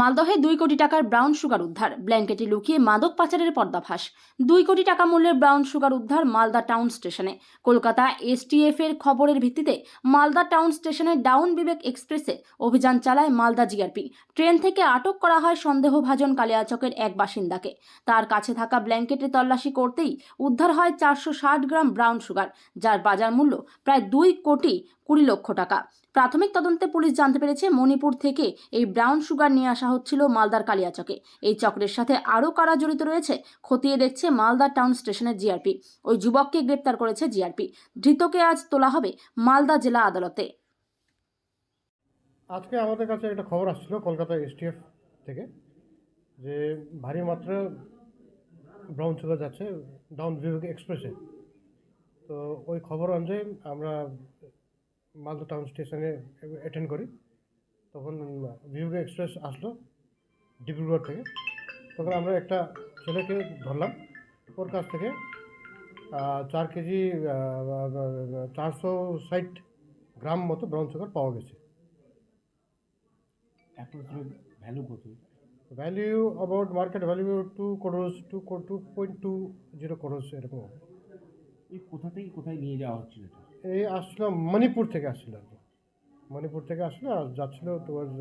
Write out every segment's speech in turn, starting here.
মালদহে দুই কোটি টাকার ব্রাউন সুগার উদ্ধার। ব্ল্যাঙ্কেটে লুকিয়ে মাদক পাচারের পর্দাফাঁস দুই কোটি টাকা মূল্যের ব্রাউন সুগার উদ্ধার মালদা টাউন স্টেশনে। কলকাতা এসটিএফ এর খবরের ভিত্তিতে মালদা টাউন স্টেশনে ডাউন বিবেক এক্সপ্রেসে অভিযান চালায় মালদা জিআরপি। ট্রেন থেকে আটক করা হয় সন্দেহভাজন কালিয়াচকের এক বাসিন্দাকে। তার কাছে থাকা ব্ল্যাঙ্কেটে তল্লাশি করতেই উদ্ধার হয় চারশো ষাট গ্রাম ব্রাউন সুগার, যার বাজার মূল্য প্রায় দুই কোটি কুড়ি লক্ষ টাকা। প্রাথমিক তদন্তে পুলিশ জানতে পেরেছে, মণিপুর থেকে এই ব্রাউন সুগার নিয়ে আসা হচ্ছিল মালদার কালিয়াচকে। এই চক্রের সাথে আরও কারা জড়িত রয়েছে খতিয়ে দেখছে মালদা টাউন স্টেশনের জিআরপি। ওই যুবককে গ্রেপ্তার করেছে জিআরপি। ধৃতকে আজ তোলা হবে মালদা জেলা আদালতে। আজকে আমাদের কাছে একটা খবর আসছিল কলকাতা এসটিএফ থেকে, যে ভারী মাত্রা ব্রাউন সুগার যাচ্ছে ডাউন বিভাগ এক্সপ্রেসে। তো ওই খবর অনুযায়ী আমরা মালদা টাউন স্টেশনে অ্যাটেন্ড করি। তখন বিভাগ এক্সপ্রেস আসলো ডিব্রুগড় থেকে। তখন আমরা একটা ছেলেকে ধরলাম। ওর কাছ থেকে চার কেজি চারশো ষাট গ্রাম মতো ব্রাউন সুগার পাওয়া গেছে। ভ্যালু কত? Value about market value two crores two two point two zero crores এরকম। এই কোথা থেকে কোথায় নিয়ে যাওয়া হচ্ছিল এই আসছিল মণিপুর থেকে আসছিল আর কি। মণিপুর থেকে আসলো আর যাচ্ছিল টুয়ার্ড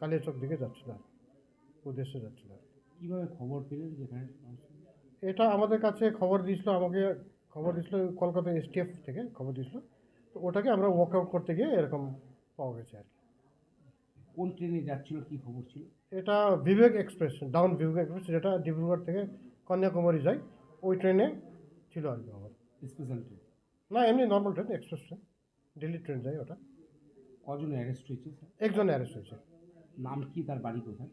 কালিয়াচক দিকে যাচ্ছিল। উদ্দেশ্যে যাচ্ছিল। কীভাবে খবর পেলেন যেখানে? এটা আমাদের কাছে খবর দিয়েছিল আমাকে খবর দিয়েছিল কলকাতা এসটিএফ থেকে খবর দিয়েছিল। তো ওটাকে আমরা ওয়ার্কআউট করতে গিয়ে এরকম পাওয়া গেছে আর কি। কোন ট্রেনে যাচ্ছিল কী খবর ছিল? এটা Vivek express down Vivek express যেটা ডিব্রুগড় থেকে কন্যাকুমারী যায় ওই ট্রেনে ছিল আর কি আমার। স্পেশাল ট্রেন না এমনি normal train express train Delhi train যায় ওটা। কজন অ্যারেস্ট হয়েছে স্যার? একজন অ্যারেস্ট হয়েছে। নাম কি তার বাড়ি কোথায়?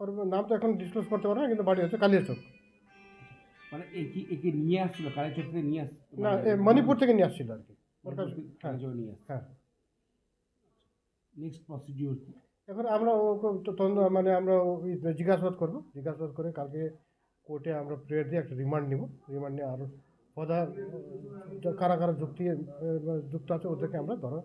ওর নাম তো এখন ডিসক্লোজ করতে পারব না কিন্তু বাড়ি হচ্ছে কালিয়াচক। মানে একে একে নিয়ে আসছিল? কালেচক থেকে নিয়ে আসছিল না এ মণিপুর থেকে নিয়ে আসছিল আর কি। ওর কাছে হ্যাঁ নিয়ে হ্যাঁ। নেক্সট প্রসিডিওর কি? এখন আমরা মানে আমরা জিজ্ঞাসাবাদ করব। জিজ্ঞাসাবাদ করে কালকে কোর্টে আমরা প্রেয়ার দিয়ে একটা রিমান্ড নিব। রিমান্ড নিয়ে আরও পদা কারা কারা যুক্তি যুক্ত আছে ওদেরকে আমরা ধরার